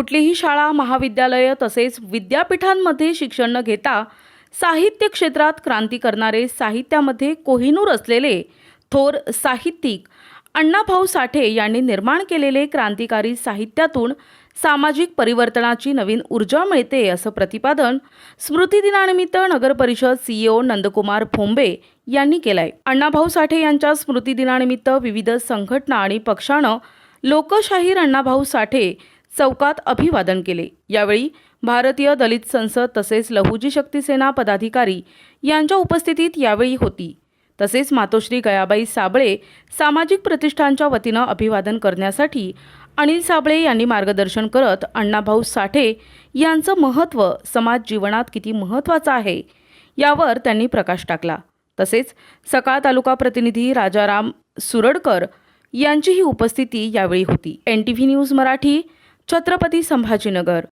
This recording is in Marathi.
कुठलीही शाळा महाविद्यालयं तसेच विद्यापीठांमध्ये शिक्षण न घेता साहित्य क्षेत्रात क्रांती करणारे साहित्यामध्ये कोहिनूर असलेले थोर साहित्यिक अण्णाभाऊ साठे यांनी निर्माण केलेले क्रांतिकारी साहित्यातून सामाजिक परिवर्तनाची नवीन ऊर्जा मिळते असं प्रतिपादन स्मृतिदिनानिमित्त नगरपरिषद सीईओ नंदकुमार फोंबे यांनी केलंय. अण्णाभाऊ साठे यांच्या स्मृतिदिनानिमित्त विविध संघटना आणि पक्षानं लोकशाहीर अण्णाभाऊ साठे चौकात अभिवादन केले. यावेळी भारतीय दलित संसद तसेच लहुजी शक्ती सेना पदाधिकारी यांच्या उपस्थितीत यावेळी होती. तसेच मातोश्री गयाबाई साबळे सामाजिक प्रतिष्ठानच्या वतीनं अभिवादन करण्यासाठी अनिल साबळे यांनी मार्गदर्शन करत अण्णाभाऊ साठे यांचं महत्त्व समाज जीवनात किती महत्त्वाचं आहे यावर त्यांनी प्रकाश टाकला. तसेच सकाळ तालुका प्रतिनिधी राजाराम सुरडकर यांचीही उपस्थिती यावेळी होती. N T V news Marathi Chhatrapati Sambhajinagar.